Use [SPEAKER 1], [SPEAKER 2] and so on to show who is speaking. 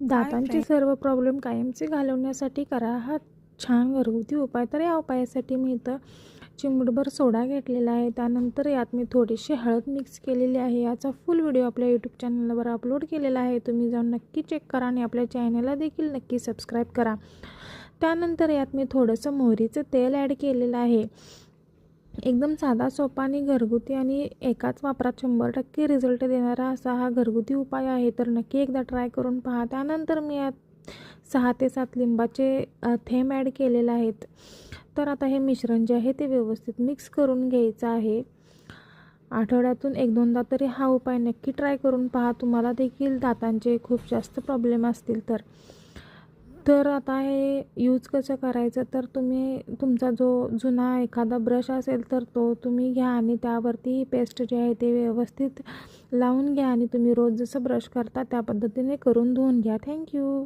[SPEAKER 1] दातांचे सर्व प्रॉब्लेम कायमचे घालवण्यासाठी करा. हा छान घरगुती उपाय तर या उपायासाठी मी इथं चिमूटभर सोडा घेतलेला आहे. त्यानंतर यात मी थोडीशी हळद मिक्स केलेली आहे. याचा फुल व्हिडिओ आपल्या यूट्यूब चॅनलवर अपलोड केलेला आहे. तुम्ही जाऊन नक्की चेक करा आणि आपल्या चॅनलला देखील नक्की सबस्क्राईब करा. त्यानंतर यात मी थोडंसं मोहरीचं तेल ॲड केलेलं आहे. एकदम साधा सोपा आणि घरगुती आणि एकाच वापरात शंभर टक्के रिझल्ट देणारा असा हा घरगुती उपाय आहे. तर नक्की एकदा ट्राय करून पहा. त्यानंतर मी यात सहा ते सात लिंबाचे थेंब ॲड केलेले आहेत. तर आता हे मिश्रण जे आहे ते व्यवस्थित मिक्स करून घ्यायचं आहे. आठवड्यातून एक दोनदा तरी हा उपाय नक्की ट्राय करून पहा. तुम्हाला देखील दातांचे खूप जास्त प्रॉब्लेम असतील तर. तर आता हे यूज कसं करायचं? तर तुम्ही तुमचा जो जुना एखादा ब्रश असेल तर तो तुम्ही घ्या आणि त्यावरती ही पेस्ट जे आहे ते व्यवस्थित लावून घ्या आणि तुम्ही रोज जसं ब्रश करता त्या पद्धतीने करून धुवून घ्या. थँक्यू